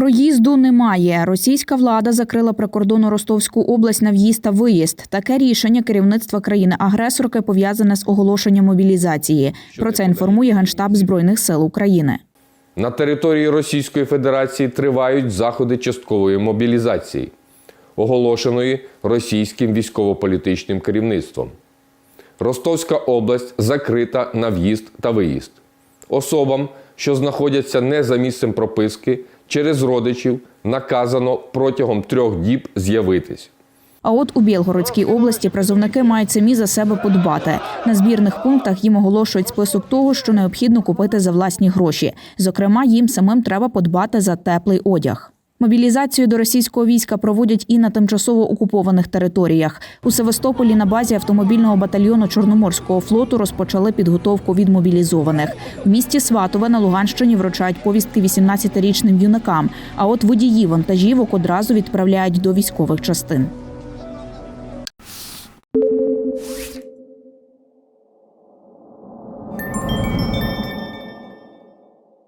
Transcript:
Проїзду немає. Російська влада закрила прикордонну Ростовську область на в'їзд та виїзд. Таке рішення керівництва країни-агресорки пов'язане з оголошенням мобілізації. Про це інформує Генштаб Збройних сил України. На території Російської Федерації тривають заходи часткової мобілізації, оголошеної російським військово-політичним керівництвом. Ростовська область закрита на в'їзд та виїзд. Особам, що знаходяться не за місцем прописки, через родичів наказано протягом трьох діб з'явитись. А от у Білгородській області призовники мають самі за себе подбати. На збірних пунктах їм оголошують список того, що необхідно купити за власні гроші. Зокрема, їм самим треба подбати за теплий одяг. Мобілізацію до російського війська проводять і на тимчасово окупованих територіях. У Севастополі на базі автомобільного батальйону Чорноморського флоту розпочали підготовку від мобілізованих. В місті Сватове на Луганщині вручають повістки 18-річним юнакам. А от водії вантажівок одразу відправляють до військових частин.